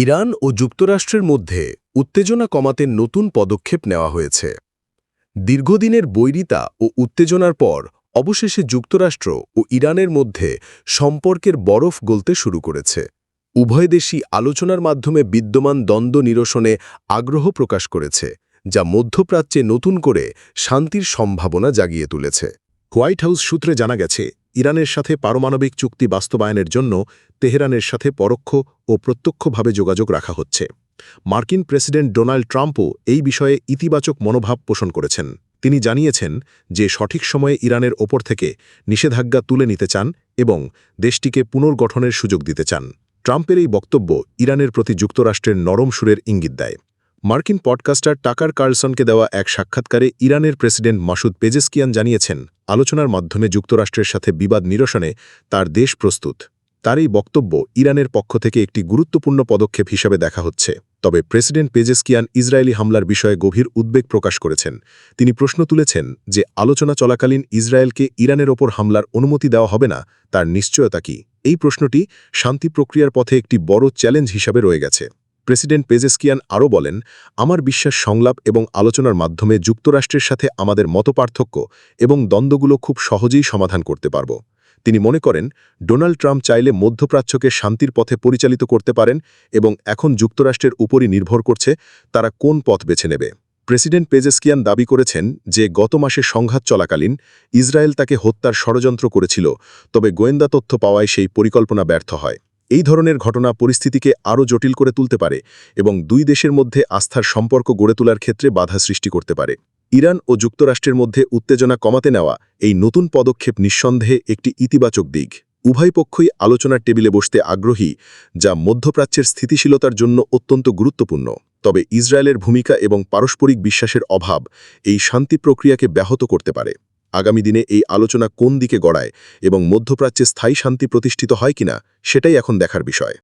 Iran ও যুক্তরাষ্ট্রের মধ্যে উত্তেজনা কমাতে নতুন পদক্ষেপ নেওয়া হয়েছে। দীর্ঘদিনের বৈরিতা ও উত্তেজনার পর অবশেষে যুক্তরাষ্ট্র ও ইরানের মধ্যে সম্পর্কের বরফ গলতে শুরু করেছে। উভয় দেশই আলোচনার মাধ্যমে বিদ্যমান দ্বন্দ্ব নিরসনে আগ্রহ প্রকাশ করেছে, যা মধ্যপ্রাচ্যে নতুন করে শান্তির সম্ভাবনা জাগিয়ে তুলেছে। হোয়াইট হাউস সূত্রে জানা গেছে ইরানের সাথে পারমাণবিক চুক্তি বাস্তবায়নের জন্য তেহরানের সাথে পরোক্ষ ও প্রত্যক্ষভাবে যোগাযোগ রাখা হচ্ছে। মার্কিন প্রেসিডেন্ট ডোনাল্ড ট্রাম্পও এই বিষয়ে ইতিবাচক মনোভাব পোষণ করেছেন। তিনি জানিয়েছেন যে সঠিক সময়ে ইরানের ওপর থেকে নিষেধাজ্ঞা তুলে নিতে চান এবং দেশটিকে পুনর্গঠনের সুযোগ দিতে চান। ট্রাম্পের এই বক্তব্য ইরানের প্রতি যুক্তরাষ্ট্রের নরম সুরের ইঙ্গিত দেয়। মার্কিন পডকাস্টার টাকার কার্লসনকে দেওয়া এক সাক্ষাৎকারে ইরানের প্রেসিডেন্ট মাসুদ পেজেস্কিয়ান জানিয়েছেন, আলোচনার মাধ্যমে যুক্তরাষ্ট্রের সাথে বিবাদ নিরসনে তার দেশ প্রস্তুত। তার এই বক্তব্য ইরানের পক্ষ থেকে একটি গুরুত্বপূর্ণ পদক্ষেপ হিসাবে দেখা হচ্ছে। তবে প্রেসিডেন্ট পেজেস্কিয়ান ইসরায়েলি হামলার বিষয়ে গভীর উদ্বেগ প্রকাশ করেছেন। তিনি প্রশ্ন তুলেছেন যে, আলোচনা চলাকালীন ইসরায়েলকে ইরানের ওপর হামলার অনুমতি দেওয়া হবে না, তার নিশ্চয়তা কি? এই প্রশ্নটি শান্তি প্রক্রিয়ার পথে একটি বড় চ্যালেঞ্জ হিসাবে রয়ে গেছে। প্রেসিডেন্ট পেজেস্কিয়ান আরও বলেন, আমার বিশ্বাস সংলাপ এবং আলোচনার মাধ্যমে যুক্তরাষ্ট্রের সাথে আমাদের মতপার্থক্য এবং দ্বন্দ্বগুলো খুব সহজেই সমাধান করতে পারব। তিনি মনে করেন, ডোনাল্ড ট্রাম্প চাইলে মধ্যপ্রাচ্যকে শান্তির পথে পরিচালিত করতে পারেন এবং এখন যুক্তরাষ্ট্রের উপরই নির্ভর করছে তারা কোন পথ বেছে নেবে। প্রেসিডেন্ট পেজেস্কিয়ান দাবি করেছেন যে, গত মাসে সংঘাত চলাকালীন ইসরায়েল তাকে হত্যার ষড়যন্ত্র করেছিল, তবে গোয়েন্দা তথ্য পাওয়ায় সেই পরিকল্পনা ব্যর্থ হয়। এই ধরনের ঘটনা পরিস্থিতিকে আরও জটিল করে তুলতে পারে এবং দুই দেশের মধ্যে আস্থার সম্পর্ক গড়ে তোলার ক্ষেত্রে বাধা সৃষ্টি করতে পারে। ইরান ও যুক্তরাষ্ট্রের মধ্যে উত্তেজনা কমাতে নেওয়া এই নতুন পদক্ষেপ নিঃসন্দেহে একটি ইতিবাচক দিক। উভয় পক্ষই আলোচনার টেবিলে বসতে আগ্রহী, যা মধ্যপ্রাচ্যের স্থিতিশীলতার জন্য অত্যন্ত গুরুত্বপূর্ণ। তবে ইসরায়েলের ভূমিকা এবং পারস্পরিক বিশ্বাসের অভাব এই শান্তি প্রক্রিয়াকে ব্যাহত করতে পারে। আগামী দিনে এই আলোচনা কোন দিকে গড়ায় এবং মধ্যপ্রাচ্যে স্থায়ী শান্তি প্রতিষ্ঠিত হয় কিনা, সেটাই এখন দেখার বিষয়।